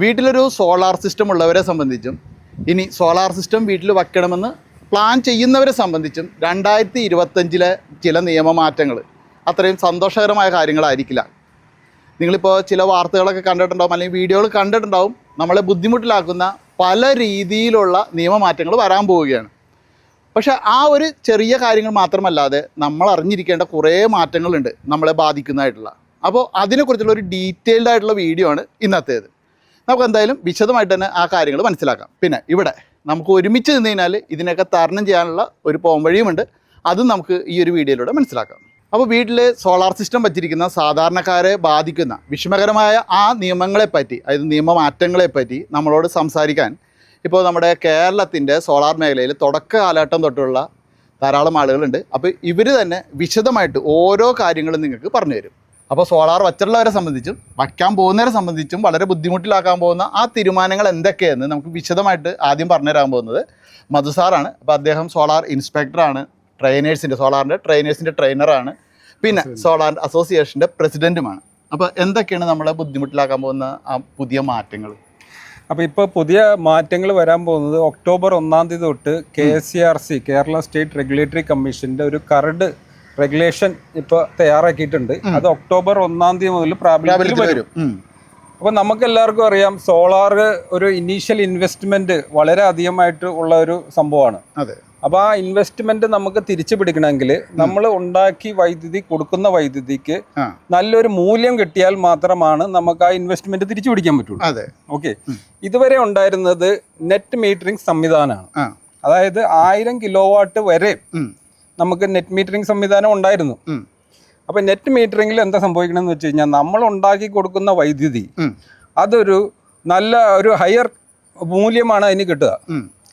വീട്ടിലൊരു solar system ഉള്ളവരെ സംബന്ധിച്ചും ഇനി സോളാർ സിസ്റ്റം വീട്ടിൽ വയ്ക്കണമെന്ന് പ്ലാൻ ചെയ്യുന്നവരെ സംബന്ധിച്ചും രണ്ടായിരത്തി ഇരുപത്തഞ്ചിലെ ചില നിയമമാറ്റങ്ങൾ അത്രയും സന്തോഷകരമായ കാര്യങ്ങളായിരിക്കില്ല. നിങ്ങളിപ്പോൾ ചില വാർത്തകളൊക്കെ കണ്ടിട്ടുണ്ടാവും അല്ലെങ്കിൽ വീഡിയോകൾ കണ്ടിട്ടുണ്ടാവും നമ്മളെ ബുദ്ധിമുട്ടിലാക്കുന്ന പല രീതിയിലുള്ള നിയമമാറ്റങ്ങൾ വരാൻ പോവുകയാണ്. പക്ഷെ ആ ഒരു ചെറിയ കാര്യങ്ങൾ മാത്രമല്ലാതെ നമ്മൾ അറിഞ്ഞിരിക്കേണ്ട കുറേ മാറ്റങ്ങളുണ്ട് നമ്മളെ ബാധിക്കുന്നതായിട്ടുള്ള. അപ്പോൾ അതിനെക്കുറിച്ചുള്ള ഒരു ഡീറ്റെയിൽഡ് ആയിട്ടുള്ള വീഡിയോ ആണ് ഇന്നത്തേത്. നമുക്ക് എന്തായാലും വിശദമായിട്ട് തന്നെ ആ കാര്യങ്ങൾ മനസ്സിലാക്കാം. പിന്നെ ഇവിടെ നമുക്ക് ഒരുമിച്ച് നിന്ന് കഴിഞ്ഞാൽ ഇതിനൊക്കെ തരണം ചെയ്യാനുള്ള ഒരു പോംവഴിയുമുണ്ട് അതും നമുക്ക് ഈ ഒരു വീഡിയോയിലൂടെ മനസ്സിലാക്കാം. അപ്പോൾ വീട്ടിൽ സോളാർ സിസ്റ്റം വച്ചിരിക്കുന്ന സാധാരണക്കാരെ ബാധിക്കുന്ന വിഷമകരമായ ആ നിയമങ്ങളെപ്പറ്റി അതായത് നിയമമാറ്റങ്ങളെപ്പറ്റി നമ്മളോട് സംസാരിക്കാൻ ഇപ്പോൾ നമ്മുടെ കേരളത്തിന്റെ സോളാർ മേഖലയിൽ തുടക്ക കാലഘട്ടം തൊട്ടുള്ള ധാരാളം ആളുകളുണ്ട്. അപ്പോൾ ഇവർ തന്നെ വിശദമായിട്ട് ഓരോ കാര്യങ്ങളും നിങ്ങൾക്ക് പറഞ്ഞു തരും. അപ്പോൾ സോളാർ വച്ചിട്ടുള്ളവരെ സംബന്ധിച്ചും വയ്ക്കാൻ പോകുന്നവരെ സംബന്ധിച്ചും വളരെ ബുദ്ധിമുട്ടിലാക്കാൻ പോകുന്ന ആ തീരുമാനങ്ങൾ എന്തൊക്കെയെന്ന് നമുക്ക് വിശദമായിട്ട് ആദ്യം പറഞ്ഞു തരാൻ പോകുന്നത് മധു സാറാണ്. അപ്പോൾ അദ്ദേഹം സോളാർ ഇൻസ്പെക്ടറാണ് ട്രെയിനേഴ്സിന്റെ സോളാറിന്റെ ട്രെയിനേഴ്സിന്റെ ട്രെയിനറാണ് പിന്നെ സോളാർ അസോസിയേഷന്റെ പ്രസിഡന്റുമാണ് അപ്പോൾ എന്തൊക്കെയാണ് നമ്മളെ ബുദ്ധിമുട്ടിലാക്കാൻ പോകുന്ന ആ പുതിയ മാറ്റങ്ങൾ അപ്പോൾ ഇപ്പോൾ പുതിയ മാറ്റങ്ങൾ വരാൻ പോകുന്നത് ഒക്ടോബർ ഒന്നാം തീയതി തൊട്ട് K S C R C Kerala state regulatory കമ്മീഷന്റെ ഒരു കരട് റെഗുലേഷൻ ഇപ്പൊ തയ്യാറാക്കിയിട്ടുണ്ട്. അത് ഒക്ടോബർ ഒന്നാം തീയതി മുതൽ പ്രാബല്യത്തിൽ വരും. അപ്പൊ നമുക്ക് എല്ലാവർക്കും അറിയാം സോളാർ ഒരു ഇനീഷ്യൽ ഇൻവെസ്റ്റ്മെന്റ് വളരെ അധികമായിട്ട് ഉള്ള ഒരു സംഭവമാണ്. അപ്പോൾ ആ ഇൻവെസ്റ്റ്മെന്റ് നമുക്ക് തിരിച്ചു പിടിക്കണമെങ്കിൽ നമ്മൾ ഉണ്ടാക്കി വൈദ്യുതി കൊടുക്കുന്ന വൈദ്യുതിക്ക് നല്ലൊരു മൂല്യം കിട്ടിയാൽ മാത്രമാണ് നമുക്ക് ആ ഇൻവെസ്റ്റ്മെന്റ് തിരിച്ചു പിടിക്കാൻ പറ്റുള്ളൂ. അതെ. ഓക്കെ ഇതുവരെ ഉണ്ടായിരുന്നത് നെറ്റ് മീറ്ററിംഗ് സംവിധാനമാണ്. അതായത് ആയിരം കിലോ വാട്ട് വരെ. നമുക്ക് നെറ്റ് മീറ്ററിംഗ് സംവിധാനം ഉണ്ടായിരുന്നു. അപ്പൊ നെറ്റ് മീറ്ററിംഗിൽ എന്താ സംഭവിക്കണമെന്ന് വെച്ച് കഴിഞ്ഞാൽ നമ്മൾ ഉണ്ടാക്കി കൊടുക്കുന്ന വൈദ്യുതി അതൊരു നല്ല ഒരു ഹയർ മൂല്യമാണ് അതിന് കിട്ടുക.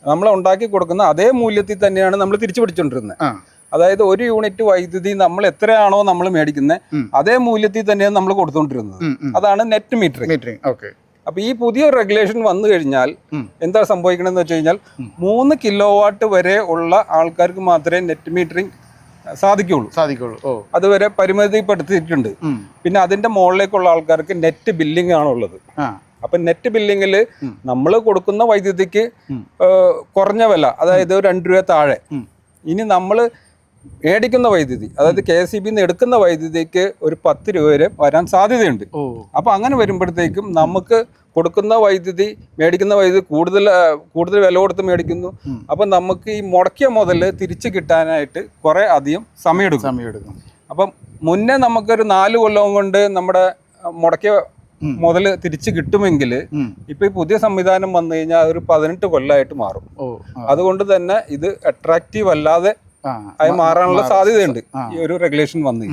നമ്മൾ ഉണ്ടാക്കി കൊടുക്കുന്ന അതേ മൂല്യത്തിൽ തന്നെയാണ് നമ്മൾ തിരിച്ചു പിടിച്ചോണ്ടിരുന്നത് അതായത് ഒരു യൂണിറ്റ് വൈദ്യുതി നമ്മൾ എത്രയാണോ നമ്മൾ മേടിക്കുന്നത് അതേ മൂല്യത്തിൽ തന്നെയാണ് നമ്മൾ കൊടുത്തുകൊണ്ടിരുന്നത് ഉം. അതാണ് നെറ്റ് മീറ്ററിംഗ് മീറ്ററിംഗ് ഓക്കെ അപ്പൊ ഈ പുതിയ റെഗുലേഷൻ വന്നു കഴിഞ്ഞാൽ എന്താ സംഭവിക്കണമെന്ന് വെച്ച് കഴിഞ്ഞാൽ മൂന്ന് കിലോ വാട്ട് വരെ ഉള്ള ആൾക്കാർക്ക് മാത്രമേ നെറ്റ് മീറ്ററിംഗ് സാധിക്കുള്ളൂ. സാധിക്കുള്ളൂ. അതുവരെ പരിമിതിപ്പെടുത്തിയിട്ടുണ്ട്. പിന്നെ അതിന്റെ മുകളിലേക്കുള്ള ആൾക്കാർക്ക് നെറ്റ് ബില്ലിംഗ് ആണുള്ളത് ഉള്ളത്. അപ്പൊ നെറ്റ് ബില്ലിങ്ങിൽ നമ്മൾ കൊടുക്കുന്ന വൈദ്യുതിക്ക്. കുറഞ്ഞ വില അതായത് രണ്ടു രണ്ട് രൂപ താഴെ. ഇനി നമ്മൾ മേടിക്കുന്ന വൈദ്യുതി അതായത് കെ എസ് സി ബിന്ന് എടുക്കുന്ന വൈദ്യുതിക്ക് ഒരു പത്ത് രൂപ വരെ വരാൻ സാധ്യതയുണ്ട്. അപ്പോൾ അങ്ങനെ വരുമ്പോഴത്തേക്കും നമുക്ക് കൊടുക്കുന്ന വൈദ്യുതി മേടിക്കുന്ന വൈദ്യുതി കൂടുതൽ കൂടുതൽ വില കൊടുത്ത് മേടിക്കുന്നു. അപ്പം നമുക്ക് ഈ മുടക്കിയ മുതൽ തിരിച്ചു കിട്ടാനായിട്ട് കുറേ അധികം സമയമെടുക്കും. സമയമെടുക്കും. അപ്പം മുന്നേ നമുക്കൊരു നാല് കൊല്ലം കൊണ്ട് നമ്മുടെ മുടക്കിയ. മുതൽ തിരിച്ചു കിട്ടുമെങ്കിൽ ഇപ്പൊ ഈ പുതിയ സംവിധാനം വന്നു കഴിഞ്ഞാൽ ഒരു പതിനെട്ട് കൊല്ലമായിട്ട് മാറും. അതുകൊണ്ട് തന്നെ ഇത് അട്രാക്റ്റീവ് അല്ലാതെ ആയി മാറാനുള്ള സാധ്യതയുണ്ട്. ഈ ഒരു റെഗുലേഷൻ വന്നു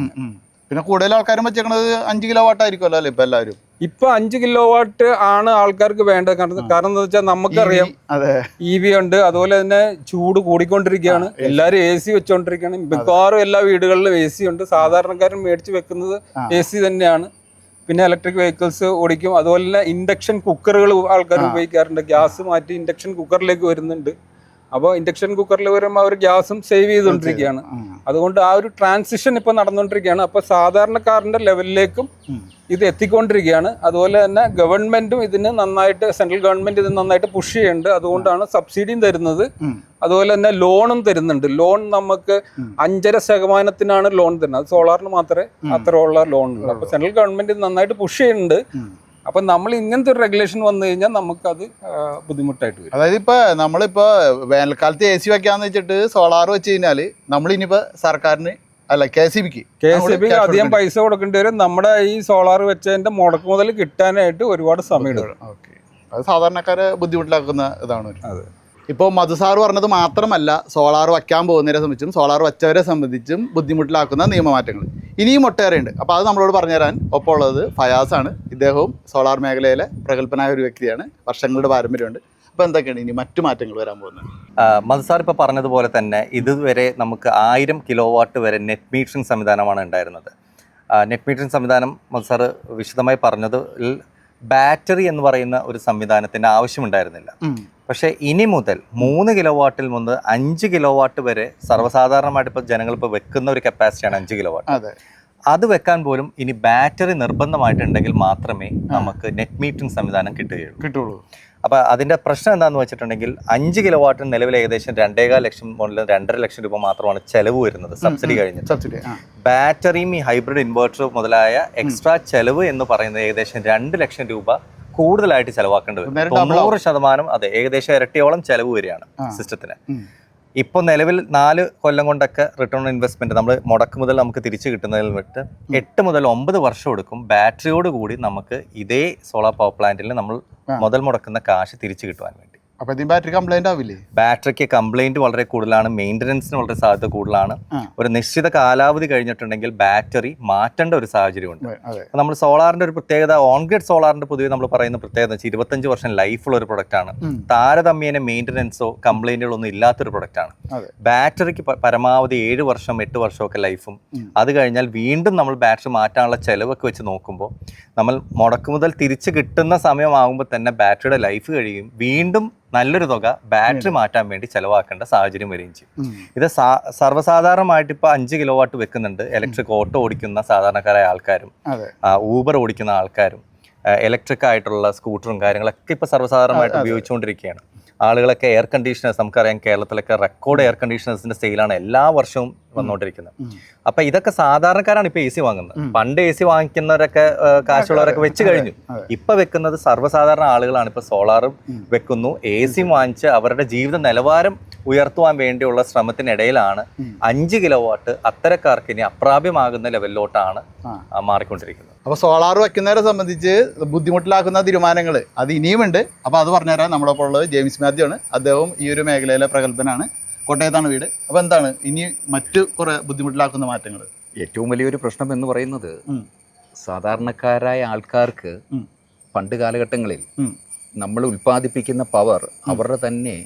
പിന്നെ കൂടുതൽ ആൾക്കാരും വെച്ചേക്കണത് അഞ്ച് കിലോ വാട്ട് ആയിരിക്കും അല്ലേ ഇപ്പൊ എല്ലാവരും? ഇപ്പൊ അഞ്ച് കിലോ വാട്ട് ആണ് ആൾക്കാർക്ക് വേണ്ടത്. കാരണം കാരണം എന്താ വെച്ചാൽ നമുക്കറിയാം അതെ. ഇ വി ഉണ്ട്. അതുപോലെ തന്നെ ചൂട് കൂടിക്കൊണ്ടിരിക്കുകയാണ്. എല്ലാവരും എ സി വെച്ചോണ്ടിരിക്കുകയാണ്. മിക്കവാറും എല്ലാ വീടുകളിലും എ സി ഉണ്ട്. സാധാരണക്കാരൻ മേടിച്ച് വെക്കുന്നത്. എ സി തന്നെയാണ്. പിന്നെ ഇലക്ട്രിക് വെഹിക്കിൾസ് ഓടിക്കും. അതുപോലെ തന്നെ ഇൻഡക്ഷൻ കുക്കറുകൾ ആൾക്കാർ ഉപയോഗിക്കാറുണ്ട്. ഗ്യാസ് മാറ്റി ഇൻഡക്ഷൻ കുക്കറിലേക്ക് വരുന്നുണ്ട്. അപ്പോൾ ഇൻഡക്ഷൻ കുക്കറിൽ വരുമ്പോൾ അവർ ഗ്യാസും സേവ് ചെയ്തുകൊണ്ടിരിക്കുകയാണ് അതുകൊണ്ട് ആ ഒരു ട്രാൻസിഷൻ ഇപ്പോൾ നടന്നുകൊണ്ടിരിക്കുകയാണ് അപ്പോൾ സാധാരണക്കാരന്റെ ലെവലിലേക്കും ഇത് എത്തിക്കൊണ്ടിരിക്കുകയാണ്. അതുപോലെ തന്നെ ഗവൺമെന്റും ഇതിന് നന്നായിട്ട് സെൻട്രൽ ഗവൺമെന്റ് ഇത് നന്നായിട്ട് പുഷ് ചെയ്യുന്നുണ്ട്. അതുകൊണ്ടാണ് സബ്സിഡിയും തരുന്നത്. അതുപോലെ തന്നെ ലോണും തരുന്നുണ്ട്. ലോൺ നമുക്ക് അഞ്ചര ശതമാനത്തിനാണ് ലോൺ തരുന്നത്. അത് സോളാറിന് മാത്രമേ അത്രയുള്ള ലോൺ ഉള്ളൂ. അപ്പോൾ സെൻട്രൽ ഗവൺമെന്റ് ഇത് നന്നായിട്ട് പുഷ് ചെയ്യുന്നുണ്ട്. അപ്പം നമ്മൾ ഇങ്ങനത്തെ ഒരു റെഗുലേഷൻ വന്നു കഴിഞ്ഞാൽ നമുക്കത് ബുദ്ധിമുട്ടായിട്ട് വരും. അതായത് ഇപ്പൊ നമ്മളിപ്പോ വേനൽക്കാലത്ത് എ സി വെക്കാന്ന് വെച്ചിട്ട് സോളാർ വെച്ച് കഴിഞ്ഞാൽ നമ്മൾ ഇനിയിപ്പോ സർക്കാരിന് അല്ല കെ സി ബിക്ക് കെ സി ബിക്ക് അധികം പൈസ കൊടുക്കേണ്ടി വരും. നമ്മുടെ ഈ സോളാർ വെച്ചതിന്റെ മുടക്ക് മുതൽ കിട്ടാനായിട്ട് ഒരുപാട് സമയം എടുക്കും അത് സാധാരണക്കാരെ ബുദ്ധിമുട്ടിലാക്കുന്ന ഇതാണ് അതെ. ഇപ്പോൾ മധുസാർ പറഞ്ഞത് മാത്രമല്ല സോളാർ വയ്ക്കാൻ പോകുന്നവരെ സംബന്ധിച്ചും സോളാർ വച്ചവരെ സംബന്ധിച്ചും ബുദ്ധിമുട്ടിലാക്കുന്ന നിയമമാറ്റങ്ങൾ ഇനിയും ഒട്ടേറെയുണ്ട്. അപ്പോൾ അത് നമ്മളോട് പറഞ്ഞുതരാൻ ഒപ്പം ഉള്ളത് ഫയാസാണ്. ഇദ്ദേഹവും സോളാർ മേഖലയിലെ പ്രഗത്ഭനായ ഒരു വ്യക്തിയാണ്. വർഷങ്ങളുടെ പാരമ്പര്യമുണ്ട്. അപ്പോൾ എന്തൊക്കെയാണ് ഇനി മറ്റു മാറ്റങ്ങൾ വരാൻ പോകുന്നത്? മധുസാർ ഇപ്പോൾ പറഞ്ഞതുപോലെ തന്നെ ഇതുവരെ നമുക്ക് ആയിരം കിലോ വാട്ട് വരെ നെറ്റ് മീറ്ററിംഗ് സംവിധാനമാണ് ഉണ്ടായിരുന്നത്. നെറ്റ് മീറ്ററിംഗ് സംവിധാനം മധുസാർ വിശദമായി പറഞ്ഞതിൽ ബാറ്ററി എന്ന് പറയുന്ന ഒരു സംവിധാനത്തിന്റെ ആവശ്യമുണ്ടായിരുന്നില്ല. പക്ഷേ ഇനി മുതൽ മൂന്ന് കിലോ വാട്ടിൽ മുതൽ അഞ്ച് കിലോ വാട്ട് വരെ സർവസാധാരണമായിട്ട് ഇപ്പോൾ ജനങ്ങൾ ഇപ്പോൾ വെക്കുന്ന ഒരു കപ്പാസിറ്റിയാണ് അഞ്ച് കിലോ വാട്ട് അതെ വെക്കാൻ പോലും ഇനി ബാറ്ററി നിർബന്ധമായിട്ടുണ്ടെങ്കിൽ മാത്രമേ നമുക്ക് നെറ്റ് മീറ്റിംഗ് സംവിധാനം കിട്ടുകയുള്ളൂ. കിട്ടുള്ളൂ അപ്പോൾ അതിന്റെ പ്രശ്നം എന്താണെന്ന് വെച്ചിട്ടുണ്ടെങ്കിൽ അഞ്ച് കിലോ വാട്ടിന് നിലവിൽ ഏകദേശം രണ്ടേകാൽ ലക്ഷം മുതൽ രണ്ടര ലക്ഷം രൂപ മാത്രമാണ് ചെലവ് വരുന്നത് സബ്സിഡി കഴിഞ്ഞ് സബ്സിഡി ബാറ്ററിയും ഈ ഹൈബ്രിഡ് ഇൻവേർട്ടർ മുതലായ എക്സ്ട്രാ ചെലവ് എന്ന് പറയുന്നത് ഏകദേശം രണ്ട് ലക്ഷം രൂപ കൂടുതലായിട്ട് ചെലവാക്കേണ്ടി വരും. തൊണ്ണൂറ് ശതമാനം അതെ ഏകദേശം ഇരട്ടിയോളം ചെലവ് വരികയാണ് സിസ്റ്റത്തിന്. ഇപ്പോൾ നിലവിൽ നാല് കൊല്ലം കൊണ്ടൊക്കെ റിട്ടേൺ ഓൺ ഇൻവെസ്റ്റ്മെന്റ് നമ്മൾ മുടക്ക് മുതൽ നമുക്ക് തിരിച്ചു കിട്ടുന്നതിൽ വിട്ട് എട്ട് മുതൽ ഒമ്പത് വർഷം എടുക്കും. ബാറ്ററിയോട് കൂടി നമുക്ക് ഇതേ സോളാർ പവർ പ്ലാന്റിൽ നമ്മൾ മുതൽ മുടക്കുന്ന കാശ് തിരിച്ചു കിട്ടുവാൻ വേണ്ടി. അപ്പൊ ഇതിന് ബാറ്ററി കംപ്ലൈന്റ് ആവില്ലേ? ബാറ്ററിക്ക് കംപ്ലൈന്റ് വളരെ കൂടുതലാണ് മെയിന്റനൻസിന് വളരെ സാധ്യത കൂടുതലാണ്. ഒരു നിശ്ചിത കാലാവധി കഴിഞ്ഞിട്ടുണ്ടെങ്കിൽ ബാറ്ററി മാറ്റേണ്ട ഒരു സാഹചര്യമുണ്ട്. നമ്മൾ സോളാറിന്റെ ഒരു പ്രത്യേകത ഓൺ ഗ്രിഡ് സോളാറിന്റെ പൊതുവെ നമ്മൾ പറയുന്ന പ്രത്യേകത വെച്ചാൽ ഇരുപത്തഞ്ച് വർഷം ലൈഫുള്ള ഒരു പ്രൊഡക്റ്റ് ആണ്. താരതമ്യേന മെയിന്റനൻസോ കംപ്ലൈന്റുകളോ ഒന്നും ഇല്ലാത്തൊരു പ്രൊഡക്റ്റ് ആണ്. ബാറ്ററിക്ക് പരമാവധി ഏഴ് വർഷം എട്ട് വർഷമൊക്കെ ലൈഫും. അത് കഴിഞ്ഞാൽ വീണ്ടും നമ്മൾ ബാറ്ററി മാറ്റാനുള്ള ചെലവൊക്കെ വെച്ച് നോക്കുമ്പോൾ നമ്മൾ മുടക്കുമുതൽ തിരിച്ച് കിട്ടുന്ന സമയമാകുമ്പോൾ തന്നെ ബാറ്ററിയുടെ ലൈഫ് കഴിയും. വീണ്ടും നല്ലൊരു തുക ബാറ്ററി മാറ്റാൻ വേണ്ടി ചെലവാക്കേണ്ട സാഹചര്യം വരികയും ചെയ്യും. ഇത് സാ- സർവസാധാരണമായിട്ട് ഇപ്പോൾ അഞ്ച് കിലോ വാട്ട് വെക്കുന്നുണ്ട് ഇലക്ട്രിക് ഓട്ടോ ഓടിക്കുന്ന സാധാരണക്കാരായ ആൾക്കാരും ഊബർ ഓടിക്കുന്ന ആൾക്കാരും ഇലക്ട്രിക് ആയിട്ടുള്ള സ്കൂട്ടറും കാര്യങ്ങളൊക്കെ ഇപ്പോൾ സർവസാധാരണമായിട്ട് ഉപയോഗിച്ചുകൊണ്ടിരിക്കുകയാണ്. ആളുകളൊക്കെ എയർ കണ്ടീഷണേഴ്സ് നമുക്കറിയാം കേരളത്തിലൊക്കെ റെക്കോർഡ് എയർ കണ്ടീഷണേഴ്സിന്റെ സെയിലാണ് എല്ലാ വർഷവും വന്നുകൊണ്ടിരിക്കുന്നത്. അപ്പൊ ഇതൊക്കെ സാധാരണക്കാരാണ് ഇപ്പൊ എ സി വാങ്ങുന്നത്. പണ്ട് എ സി വാങ്ങിക്കുന്നവരൊക്കെ കാശുള്ളവരൊക്കെ വെച്ച് കഴിഞ്ഞു. ഇപ്പൊ വെക്കുന്നത് സർവസാധാരണ ആളുകളാണ്. ഇപ്പൊ സോളാറും വെക്കുന്നു. എ സി വാങ്ങിച്ച് അവരുടെ ജീവിത നിലവാരം ഉയർത്തുവാൻ വേണ്ടിയുള്ള ശ്രമത്തിനിടയിലാണ്. അഞ്ച് കിലോ വാട്ട് അത്തരക്കാർക്ക് ഇനി അപ്രാപ്യമാകുന്ന ലെവലിലോട്ടാണ് മാറിക്കൊണ്ടിരിക്കുന്നത്. അപ്പൊ സോളാർ വയ്ക്കുന്നവരെ സംബന്ധിച്ച് ബുദ്ധിമുട്ടിലാക്കുന്ന തീരുമാനങ്ങൾ അത് ഇനിയുമുണ്ട്. അപ്പൊ അത് പറഞ്ഞുതരാൻ നമ്മുടെ ഒപ്പം ഉള്ളത് ജെയിംസ് മാത്യു ആണ് അദ്ദേഹം ഈ ഒരു മേഖലയിലെ പ്രഗത്ഭനാണ്. കോട്ടയത്താണ് വീട്. അപ്പൊ എന്താണ്? ഇനി മറ്റു കുറെ ബുദ്ധിമുട്ടിലാക്കുന്ന മാറ്റങ്ങൾ ഏറ്റവും വലിയൊരു പ്രശ്നം എന്ന് പറയുന്നത് സാധാരണക്കാരായ ആൾക്കാർക്ക് പണ്ട് കാലഘട്ടങ്ങളിൽ നമ്മൾ ഉൽപ്പാദിപ്പിക്കുന്ന പവർ അവരുടെ തന്നെ.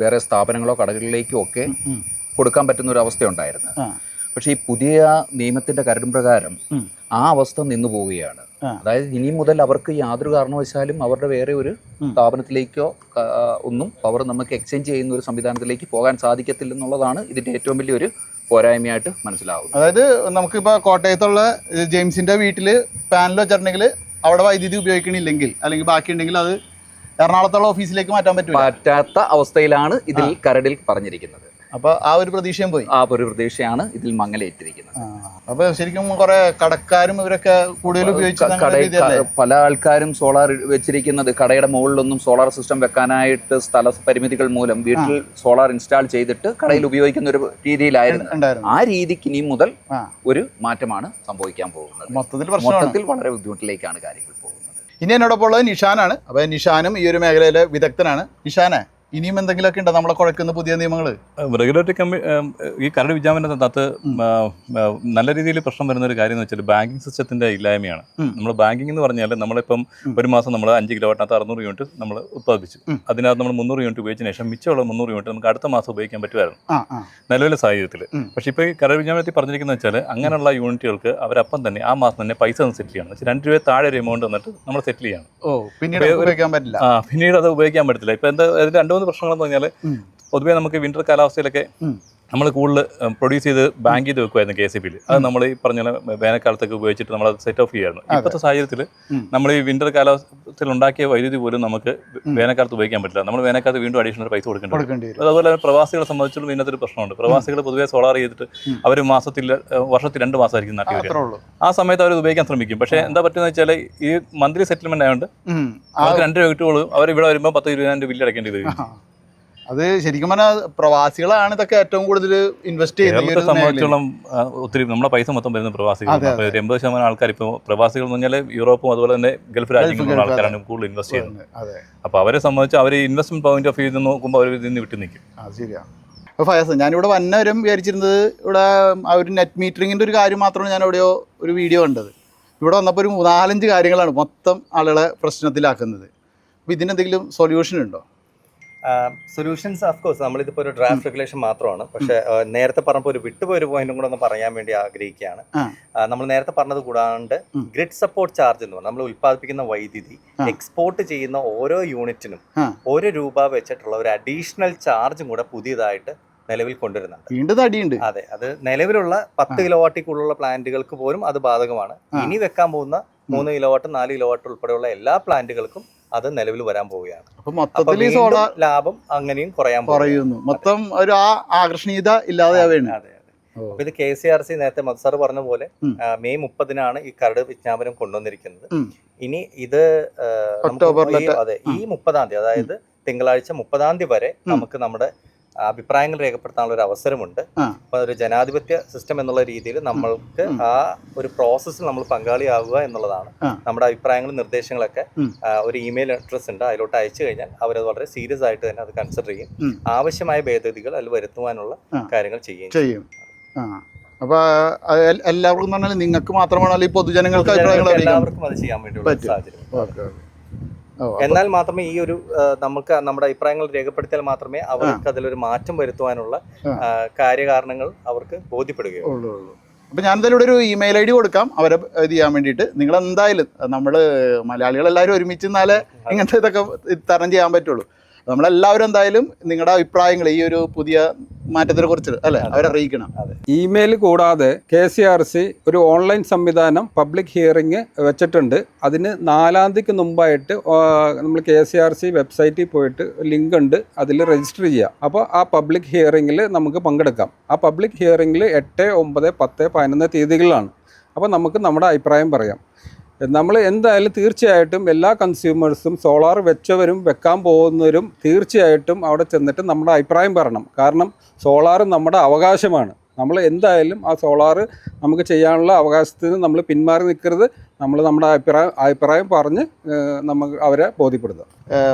വേറെ സ്ഥാപനങ്ങളോ കടകളിലേക്കോ ഒക്കെ കൊടുക്കാൻ പറ്റുന്ന ഒരു അവസ്ഥ ഉണ്ടായിരുന്നു. പക്ഷേ ഈ പുതിയ നിയമത്തിന്റെ കരടും പ്രകാരം ആ അവസ്ഥ നിന്നു പോവുകയാണ്. അതായത് ഇനി മുതൽ അവർക്ക് യാതൊരു കാരണവശാലും അവരുടെ വേറെ ഒരു സ്ഥാപനത്തിലേക്കോ ഒന്നും പവർ നമുക്ക് എക്സ്ചേഞ്ച് ചെയ്യുന്ന ഒരു സംവിധാനത്തിലേക്ക് പോകാൻ സാധിക്കത്തില്ലെന്നുള്ളതാണ് ഇതിന്റെ ഏറ്റവും വലിയൊരു പോരായ്മയായിട്ട് മനസ്സിലാവുന്നത്. അതായത് നമുക്കിപ്പോ കോട്ടയത്തുള്ള ജെയിംസിന്റെ വീട്ടിൽ വീട്ടിൽ പാനൽ വെച്ചിട്ടുണ്ടെങ്കിൽ അവിടെ വൈദ്യുതി ഉപയോഗിക്കണില്ലെങ്കിൽ അല്ലെങ്കിൽ ബാക്കി ഉണ്ടെങ്കിൽ അത് എറണാകുളത്തുള്ള ഓഫീസിലേക്ക് മാറ്റാൻ പറ്റും മാറ്റാത്ത അവസ്ഥയിലാണ് ഇതിൽ കരടിൽ പറഞ്ഞിരിക്കുന്നത്. അപ്പൊ ആ ഒരു പ്രതീക്ഷയും പോയി. ആ ഒരു പ്രതീക്ഷയാണ് ഇതിൽ മങ്ങലേറ്റിരിക്കുന്നത്. അപ്പോൾ അപ്പൊ ശരിക്കും കുറെ കടക്കാരും ഇവരൊക്കെ കൂടുതൽ പല ആൾക്കാരും സോളാർ വെച്ചിരിക്കുന്നത് കടയുടെ മുകളിലൊന്നും സോളാർ സിസ്റ്റം വെക്കാനായിട്ട് സ്ഥല പരിമിതികൾ മൂലം വീട്ടിൽ സോളാർ ഇൻസ്റ്റാൾ ചെയ്തിട്ട് കടയിൽ ഉപയോഗിക്കുന്ന ഒരു രീതിയിലായിരുന്നു. ആ രീതിക്ക് ഇനി മുതൽ ഒരു മാറ്റമാണ് സംഭവിക്കാൻ പോകുന്നത്. മൊത്തത്തിൽ മൊത്തത്തിൽ വളരെ ബുദ്ധിമുട്ടിലേക്കാണ് കാര്യങ്ങൾ പോകുന്നത്. ഇനി എന്നോടൊപ്പം ഉള്ളത് നിഷാനാണ്. അപ്പൊ നിഷാനും ഈ ഒരു മേഖലയിലെ വിദഗ്ധനാണ്. നിഷാനെ ഇനിയും എന്തെങ്കിലുമൊക്കെ ഉണ്ടോ നമ്മളെ കുഴക്കുന്ന പുതിയ നിയമങ്ങൾ റെഗുലേറ്ററി കമ്മി ഈ കരട് വിജ്ഞാപനത്തിനകത്ത് നല്ല രീതിയിൽ പ്രശ്നം വരുന്ന ഒരു കാര്യം എന്ന് വെച്ചാൽ ബാങ്കിങ് സിസ്റ്റത്തിന്റെ ഇല്ലായ്മയാണ്. നമ്മൾ ബാങ്കിങ് എന്ന് പറഞ്ഞാൽ നമ്മളിപ്പം. ഒരു മാസം നമ്മൾ അഞ്ച് കിലോ വാട്ടിനകത്ത് അറുന്നൂറ് യൂണിറ്റ് നമ്മൾ ഉത്പാദിപ്പിച്ചു. അതിനകത്ത് നമ്മൾ മുന്നൂറ് യൂണിറ്റ് ഉപയോഗിച്ചതിന് ശേഷം മിച്ചമുള്ള മുന്നൂറ് യൂണിറ്റ് നമുക്ക് അടുത്ത മാസം ഉപയോഗിക്കാൻ പറ്റുമായിരുന്നു. നിലവിലെ സാഹചര്യത്തിൽ. പക്ഷേ ഇപ്പോൾ ഈ കരട് വിജ്ഞാപനത്തിൽ പറഞ്ഞിരിക്കുന്നത് വെച്ചാൽ അങ്ങനെയുള്ള യൂണിറ്റുകൾക്ക് അവരപ്പം തന്നെ ആ മാസം തന്നെ പൈസ ഒന്ന് സെറ്റിൽ ചെയ്യണം. രണ്ട് രൂപ താഴെ ഒരു എമൗണ്ട് വന്നിട്ട് നമ്മൾ സെറ്റിൽ ചെയ്യണം. ഓ പിന്നീട് അത് ഉപയോഗിക്കാൻ പറ്റില്ല. ആ പിന്നീട് അത് ഉപയോഗിക്കാൻ പറ്റത്തില്ല. ഇപ്പൊ എന്താ രണ്ട് മൂന്ന് പ്രശ്നങ്ങളെന്ന് പറഞ്ഞാൽ. പൊതുവേ നമുക്ക് വിന്റർ കാലാവസ്ഥയിലൊക്കെ. നമ്മൾ കൂടുതൽ പ്രൊഡ്യൂസ് ചെയ്ത് ബാങ്ക് ചെയ്ത് വെക്കുമായിരുന്നു കെ സി ബിയിൽ അത് നമ്മൾ ഈ പറഞ്ഞ വേനൽക്കാലത്തൊക്കെ ഉപയോഗിച്ചിട്ട് നമ്മൾ അത് സെറ്റ് ഓഫ് ചെയ്യായിരുന്നു ഇപ്പോഴത്തെ സാഹചര്യത്തിൽ നമ്മൾ ഈ വിന്റർ കാലാവസ്ഥയിൽ ഉണ്ടാക്കിയ വൈദ്യുതി പോലും നമുക്ക് വേനൽക്കാലത്ത് ഉപയോഗിക്കാൻ പറ്റില്ല. നമ്മൾ വേനൽക്കാലത്ത് വീണ്ടും അഡീഷണൽ പൈസ കൊടുക്കേണ്ടി അതുപോലെ തന്നെ പ്രവാസികളെ സംബന്ധിച്ചുള്ള ഇതിനകത്ത് ഒരു പ്രശ്നമുണ്ട്. പ്രവാസികൾ പൊതുവേ സോളാർ ചെയ്തിട്ട് അവർ മാസത്തിൽ വർഷത്തിൽ രണ്ട് മാസമായിരിക്കും നാട്ടിൽ ആ സമയത്ത് അവർ ഉപയോഗിക്കാൻ ശ്രമിക്കും. പക്ഷേ എന്താ പറ്റുന്നത് വെച്ചാൽ ഈ മന്ത്ലി സെറ്റിൽമെന്റ് ആയതുകൊണ്ട് ആ, അവർക്ക് രണ്ട് രൂപ കിട്ടുകയുള്ളൂ. അവർ ഇവിടെ വരുമ്പോൾ പത്ത് ഇരുപതിനായിരം രൂപ ബില്ല് അടക്കേണ്ടി വരും. അത് ശരിക്കും പറഞ്ഞാൽ പ്രവാസികളാണ് ഇതൊക്കെ ഏറ്റവും കൂടുതൽ ഇൻവെസ്റ്റ് ചെയ്യുന്നത് കേരളത്തെ. സംബന്ധിച്ചോളം ഒത്തിരി നമ്മുടെ പൈസ മൊത്തം വരുന്ന പ്രവാസികൾ പ്രവാസികളാണ് എൺപത് ശതമാനം ആൾക്കാർ ഇപ്പോൾ പ്രവാസികൾ എന്ന് പറഞ്ഞാൽ യൂറോപ്പും അതുപോലെ തന്നെ ഗൾഫ് രാജ്യങ്ങളിലുള്ള ആൾക്കാരാണ് കൂടുതൽ ഇൻവെസ്റ്റ് ചെയ്യുന്നത്. അപ്പോൾ അവരെ സംബന്ധിച്ച് അവർ ഇൻവെസ്റ്റ്മെന്റ് പോയിന്റ് ഓഫ് വ്യൂ നോക്കുമ്പോൾ അവർ ഇതിൽ നിന്ന് വിട്ടു നിൽക്കും. ശരിയാണ് അപ്പോൾ ഫയസ് ഞാനിവിടെ വന്നവരും വിചാരിച്ചിരുന്നത് ഇവിടെ ആ ഒരു നെറ്റ് മീറ്ററിങ്ങിന്റെ ഒരു കാര്യം മാത്രമാണ് ഞാൻ എവിടെയോ ഒരു വീഡിയോ കണ്ടത്. ഇവിടെ വന്നപ്പോൾ ഒരു നാലഞ്ച് കാര്യങ്ങളാണ് മൊത്തം ആളുകളെ പ്രശ്നത്തിലാക്കുന്നത്. അപ്പോൾ ഇതിനെന്തെങ്കിലും സൊല്യൂഷൻ ഉണ്ടോ? സൊല്യൂഷൻസ് ഓഫ് കോഴ്സ് നമ്മളിതിപ്പോൾ ഒരു ഡ്രാഫ്റ്റ് റെഗുലേഷൻ മാത്രമാണ്. പക്ഷേ നേരത്തെ പറഞ്ഞപ്പോൾ ഒരു വിട്ടുപോയ ഒരു പോയിന്റും കൂടെ ഒന്ന് പറയാൻ വേണ്ടി ആഗ്രഹിക്കുകയാണ്. നമ്മൾ നേരത്തെ പറഞ്ഞത് കൂടാണ്ട് ഗ്രിഡ് സപ്പോർട്ട് ചാർജ് എന്ന് പറഞ്ഞാൽ നമ്മൾ ഉൽപ്പാദിപ്പിക്കുന്ന വൈദ്യുതി എക്സ്പോർട്ട് ചെയ്യുന്ന ഓരോ യൂണിറ്റിനും. ഒരു രൂപ വെച്ചിട്ടുള്ള ഒരു അഡീഷണൽ ചാർജും കൂടെ പുതിയതായിട്ട് നിലവിൽ കൊണ്ടുവരുന്നുണ്ട്. വീണ്ടും അതെ അത് നിലവിലുള്ള പത്ത് കിലോ വാട്ടിക്കുള്ള പ്ലാന്റുകൾക്ക് പോലും അത് ബാധകമാണ്. ഇനി വെക്കാൻ പോകുന്ന മൂന്ന് കിലോ വാട്ട് നാല് കിലോ വാട്ട് ഉൾപ്പെടെയുള്ള എല്ലാ പ്ലാന്റുകൾക്കും അത് നിലവിൽ വരാൻ പോവുകയാണ്. അപ്പൊ മൊത്തത്തിൽ ഈ സോളാർ ലാഭം അങ്ങനെയും കുറയാൻ. കുറയുന്നു. മൊത്തം ഒരു ആ ആകർഷണീയത ഇല്ലാതെയാവുകയാണ് അതെ. അപ്പൊ ഇത് കെ സി ആർ സി നേരത്തെ മത് സാർ പറഞ്ഞ പോലെ മെയ് മുപ്പതിനാണ് ഈ കരട് വിജ്ഞാപനം കൊണ്ടുവന്നിരിക്കുന്നത്. ഇനി ഇത് അതെ ഈ മുപ്പതാം തീയതി അതായത് തിങ്കളാഴ്ച മുപ്പതാം തീയതി വരെ നമുക്ക് നമ്മുടെ അഭിപ്രായങ്ങൾ രേഖപ്പെടുത്താനുള്ള ഒരു അവസരമുണ്ട്. അപ്പൊ ഒരു ജനാധിപത്യ സിസ്റ്റം എന്നുള്ള രീതിയിൽ നമ്മൾക്ക് ആ ഒരു പ്രോസസ്സിൽ നമ്മൾ പങ്കാളിയാവുക എന്നുള്ളതാണ്. നമ്മുടെ അഭിപ്രായങ്ങളും നിർദ്ദേശങ്ങളൊക്കെ. ഒരു ഇമെയിൽ അഡ്രസ് ഉണ്ട്. അതിലോട്ട് അയച്ചു കഴിഞ്ഞാൽ അവരത് വളരെ സീരിയസ് ആയിട്ട് തന്നെ അത് കൺസിഡർ ചെയ്യും. ആവശ്യമായ ഭേദഗതികൾ അതിൽ വരുത്തുവാനുള്ള കാര്യങ്ങൾ ചെയ്യും. അപ്പൊ എല്ലാവർക്കും പറഞ്ഞാൽ നിങ്ങൾക്ക് മാത്രമാണോ ഈ പൊതുജനങ്ങൾക്ക് എല്ലാവർക്കും അത് ചെയ്യാൻ വേണ്ടിയുള്ള. സാഹചര്യം ഓക്കെ ഓക്കെ ഓ അപ്പൊ- എന്നാൽ മാത്രമേ ഈ ഒരു നമുക്ക് നമ്മുടെ അഭിപ്രായങ്ങൾ രേഖപ്പെടുത്തിയാൽ മാത്രമേ അവർക്ക് അതിലൊരു മാറ്റം വരുത്തുവാനുള്ള കാര്യകാരണങ്ങൾ അവർക്ക് ബോധ്യപ്പെടുകയുള്ളൂ. അപ്പൊ ഞാൻ എന്തായാലും ഇവിടെ ഒരു ഇമെയിൽ ഐ ഡി കൊടുക്കാം. അവരെ ഇത് ചെയ്യാൻ വേണ്ടിയിട്ട്. നിങ്ങൾ എന്തായാലും നമ്മൾ മലയാളികൾ എല്ലാവരും ഒരുമിച്ച് നിന്നാലേ ഇങ്ങനത്തെ ഇതൊക്കെ തരണം ചെയ്യാൻ പറ്റുള്ളൂ. നമ്മളെല്ലാവരും എന്തായാലും നിങ്ങളുടെ അഭിപ്രായങ്ങൾ ഈ ഒരു പുതിയ മാറ്റത്തിനെ കുറിച്ച് അല്ലെ? അവരെ അറിയിക്കണം. ഇമെയിൽ കൂടാതെ കെ സി ആർ സി ഒരു ഓൺലൈൻ സംവിധാനം പബ്ലിക് ഹിയറിംഗ് വെച്ചിട്ടുണ്ട്. അതിന് നാലാം തീയതിക്ക് മുമ്പായിട്ട് നമ്മൾ കെ സി ആർ സി വെബ്സൈറ്റിൽ പോയിട്ട് ലിങ്ക് ഉണ്ട്. അതിൽ രജിസ്റ്റർ ചെയ്യുക. അപ്പോൾ ആ പബ്ലിക് ഹിയറിംഗിൽ നമുക്ക് പങ്കെടുക്കാം. ആ പബ്ലിക് ഹിയറിംഗിൽ എട്ട് ഒമ്പത് പത്ത് പതിനൊന്ന് തീയതികളിലാണ്. അപ്പോൾ നമുക്ക് നമ്മുടെ അഭിപ്രായം പറയാം. നമ്മൾ എന്തായാലും തീർച്ചയായിട്ടും എല്ലാ കൺസ്യൂമേഴ്സും സോളാർ വെച്ചവരും വെക്കാൻ പോകുന്നവരും തീർച്ചയായിട്ടും അവിടെ ചെന്നിട്ട് നമ്മുടെ അഭിപ്രായം പറയണം. കാരണം സോളാർ നമ്മുടെ അവകാശമാണ്. നമ്മൾ എന്തായാലും ആ സോളാർ നമുക്ക് ചെയ്യാനുള്ള അവകാശത്തിൽ നിന്ന് നമ്മൾ പിന്മാറി നിൽക്കരുത് നമ്മൾ നമ്മുടെ അഭിപ്രായം അഭിപ്രായം പറഞ്ഞ് നമുക്ക് അവരെ ബോധ്യപ്പെടുത്തുക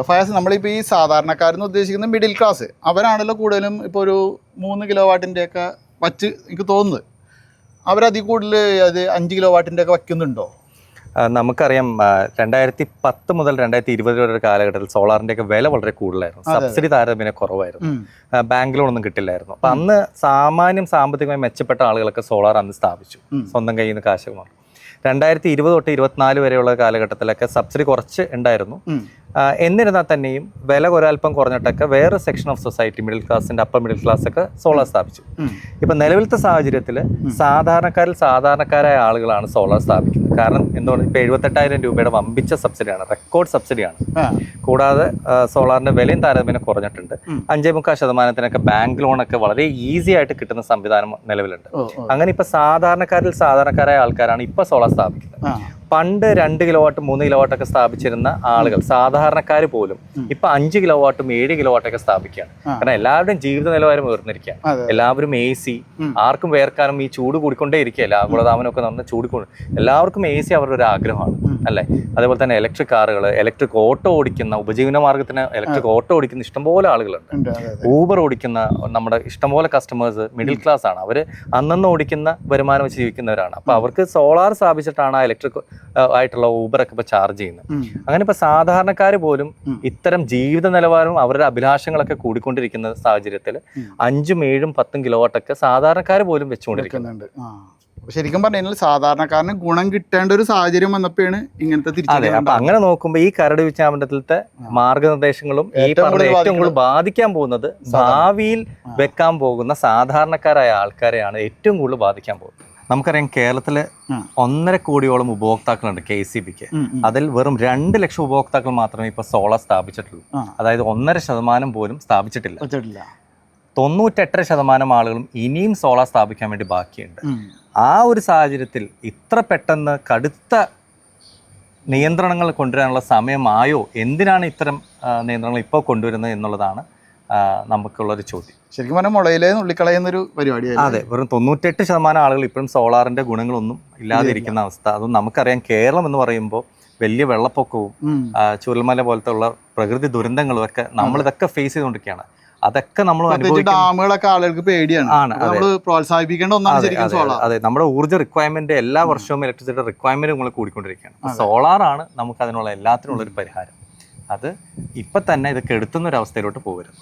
ഫയാസ് നമ്മളിപ്പോൾ ഈ സാധാരണക്കാരെന്ന് ഉദ്ദേശിക്കുന്ന മിഡിൽ ക്ലാസ് അവരാണല്ലോ കൂടുതലും ഇപ്പോൾ ഒരു മൂന്ന് കിലോ വാട്ടിന്റെയൊക്കെ വച്ച് എനിക്ക് തോന്നുന്നത്. അവരതിൽ കൂടുതൽ അത് അഞ്ച് കിലോ വാട്ടിന്റെയൊക്കെ വയ്ക്കുന്നുണ്ടോ? നമുക്കറിയാം രണ്ടായിരത്തി പത്ത് മുതൽ രണ്ടായിരത്തി ഇരുപത് വരെ ഒരു കാലഘട്ടത്തിൽ സോളാറിന്റെ ഒക്കെ വില വളരെ കൂടുതലായിരുന്നു. സബ്സിഡി താരതമ്യം കുറവായിരുന്നു. ബാങ്ക് ലോൺ ഒന്നും കിട്ടില്ലായിരുന്നു. അപ്പൊ അന്ന് സാമാന്യം സാമ്പത്തികമായി മെച്ചപ്പെട്ട ആളുകളൊക്കെ സോളാർ അന്ന് സ്ഥാപിച്ചു. സ്വന്തം കയ്യിൽ നിന്ന് കാശ് രണ്ടായിരത്തി ഇരുപത് തൊട്ട് ഇരുപത്തിനാല് വരെയുള്ള കാലഘട്ടത്തിലൊക്കെ സബ്സിഡി കുറച്ച് ഉണ്ടായിരുന്നു. എന്നിരുന്നാൽ തന്നെയും വില ഒരല്പം കുറഞ്ഞിട്ടൊക്കെ വേറെ സെക്ഷൻ ഓഫ് സൊസൈറ്റി മിഡിൽ ക്ലാസിന്റെ അപ്പർ മിഡിൽ ക്ലാസ് ഒക്കെ സോളാർ സ്ഥാപിച്ചു. ഇപ്പൊ നിലവിലത്തെ സാഹചര്യത്തിൽ സാധാരണക്കാരിൽ സാധാരണക്കാരായ ആളുകളാണ് സോളാർ സ്ഥാപിക്കുന്നത്. കാരണം എന്തുകൊണ്ട് ഇപ്പൊ എഴുപത്തെട്ടായിരം രൂപയുടെ വമ്പിച്ച സബ്സിഡിയാണ് റെക്കോർഡ് സബ്സിഡിയാണ് കൂടാതെ സോളാറിന്റെ വിലയും താരതമ്യം കുറഞ്ഞിട്ടുണ്ട്. അഞ്ചേ മുക്കാൽ ശതമാനത്തിനൊക്കെ ബാങ്ക് ലോണൊക്കെ വളരെ ഈസി ആയിട്ട് കിട്ടുന്ന സംവിധാനം നിലവിലുണ്ട്. അങ്ങനെ ഇപ്പൊ സാധാരണക്കാരിൽ സാധാരണക്കാരായ ആൾക്കാരാണ് ഇപ്പൊ സോളാർ സ്ഥാപിക്കുന്നത്. പണ്ട് രണ്ട് കിലോ വാട്ട് മൂന്ന് കിലോ വാട്ടൊക്കെ സ്ഥാപിച്ചിരുന്ന ആളുകൾ സാധാരണക്കാർ പോലും. ഇപ്പൊ അഞ്ച് കിലോ വാട്ടും ഏഴ് കിലോ വാട്ടൊക്കെ സ്ഥാപിക്കുകയാണ്. കാരണം എല്ലാവരുടെയും ജീവിത നിലവാരം ഉയർന്നിരിക്കുകയാണ്. എല്ലാവരും എ സി. ആർക്കും വേർക്കാനും ഈ ചൂട് കൂടിക്കൊണ്ടേ ഇരിക്കുക എല്ലാ ഗുണതാമനൊക്കെ നമ്മൾ ചൂട് എല്ലാവർക്കും എ സി അവരുടെ ഒരു ആഗ്രഹമാണ്. അല്ലേ? അതേപോലെ തന്നെ ഇലക്ട്രിക് കാറുകൾ ഇലക്ട്രിക് ഓട്ടോ ഓടിക്കുന്ന ഉപജീവന മാർഗത്തിന് ഇലക്ട്രിക് ഓട്ടോ ഓടിക്കുന്ന ഇഷ്ടംപോലെ ആളുകളുണ്ട്. ഊബർ ഓടിക്കുന്ന നമ്മുടെ ഇഷ്ടംപോലെ കസ്റ്റമേഴ്സ് മിഡിൽ ക്ലാസ് ആണ്. അവർ അന്നന്ന് ഓടിക്കുന്ന വരുമാനം വെച്ച് ജീവിക്കുന്നവരാണ്. അപ്പോൾ അവർക്ക് സോളാർ സ്ഥാപിച്ചിട്ടാണ് ആ ഇലക്ട്രിക് ആയിട്ടുള്ള ഊബറൊക്കെ ഇപ്പോൾ ചാർജ് ചെയ്യുന്നത്. അങ്ങനെ ഇപ്പോൾ സാധാരണക്കാർ പോലും ഇത്തരം ജീവിത നിലവാരവും അവരുടെ അഭിലാഷങ്ങളൊക്കെ കൂടിക്കൊണ്ടിരിക്കുന്ന സാഹചര്യത്തിൽ. അഞ്ചും ഏഴും പത്തും കിലോവാട്ടൊക്കെ സാധാരണക്കാർ പോലും വെച്ചുകൊണ്ടിരിക്കുന്നുണ്ട് ശരിക്കും പറഞ്ഞാൽ സാധാരണക്കാരന് ഗുണം കിട്ടേണ്ട ഒരു സാഹചര്യം വന്നപ്പോഴാണ് ഇങ്ങനത്തെ അതെ അപ്പൊ അങ്ങനെ നോക്കുമ്പോൾ ഈ കരട് വിജ്ഞാപനത്തിലത്തെ മാർഗനിർദ്ദേശങ്ങളും ഈ ഏറ്റവും പറഞ്ഞ കൂടുതൽ ഏറ്റവും കൂടുതൽ ബാധിക്കാൻ പോകുന്നത് ഭാവിയിൽ വെക്കാൻ പോകുന്ന സാധാരണക്കാരായ ആൾക്കാരെയാണ് ഏറ്റവും കൂടുതൽ ബാധിക്കാൻ പോകുന്നത്. നമുക്കറിയാം കേരളത്തിൽ. ഒന്നര കോടിയോളം ഉപഭോക്താക്കളുണ്ട് കെ സി ബിക്ക്. അതിൽ വെറും രണ്ട് ലക്ഷം ഉപഭോക്താക്കൾ മാത്രമേ ഇപ്പോൾ സോളാർ സ്ഥാപിച്ചിട്ടുള്ളൂ. അതായത് ഒന്നര ശതമാനം പോലും സ്ഥാപിച്ചിട്ടില്ല. തൊണ്ണൂറ്റെട്ടര ശതമാനം ആളുകളും ഇനിയും സോളാർ സ്ഥാപിക്കാൻ വേണ്ടി ബാക്കിയുണ്ട്. ആ ഒരു സാഹചര്യത്തിൽ ഇത്ര പെട്ടെന്ന് കടുത്ത നിയന്ത്രണങ്ങൾ കൊണ്ടുവരാനുള്ള സമയമായോ? എന്തിനാണ് ഇത്തരം നിയന്ത്രണങ്ങൾ ഇപ്പോൾ കൊണ്ടുവരുന്നത് എന്നുള്ളതാണ് നമുക്കുള്ളൊരു ചോദ്യം. ശരിക്കും പറഞ്ഞാൽ മുളയിലേ നുള്ളിക്കളയുന്നൊരു പരിപാടിയാണ് അതെ വെറും തൊണ്ണൂറ്റെട്ട് ശതമാനം ആളുകൾ ഇപ്പോഴും സോളാറിന്റെ ഗുണങ്ങളൊന്നും ഇല്ലാതിരിക്കുന്ന അവസ്ഥ. അതും നമുക്കറിയാം കേരളം എന്ന് പറയുമ്പോൾ വലിയ വെള്ളപ്പൊക്കവും. ചുരൽമല പോലത്തെ ഉള്ള പ്രകൃതി ദുരന്തങ്ങളും ഒക്കെ നമ്മളിതൊക്കെ ഫേസ് ചെയ്തുകൊണ്ടിരിക്കുകയാണ്. അതൊക്കെ നമ്മൾ ഡാമുകളൊക്കെ ആളുകൾക്ക് പേടിയാണ്. ആണ്, അതെ. പ്രോത്സാഹിപ്പിക്കേണ്ട ഒന്നാണ് ശരിക്കും സോളാർ. അതെ. നമ്മുടെ ഊർജ റിക്വയർമെന്റ് എല്ലാ വർഷവും ഇലക്ട്രിസിറ്റി റിക്വയർമെന്റ് നമ്മൾ കൂടിക്കൊണ്ടിരിക്കുകയാണ്. സോളാർ ആണ് നമുക്ക് അതിനുള്ള എല്ലാത്തിനുള്ള ഒരു പരിഹാരം. അത് ഇപ്പൊ തന്നെ ഇത് കെടുത്തുന്ന ഒരു അവസ്ഥയിലോട്ട് പോകരുത്.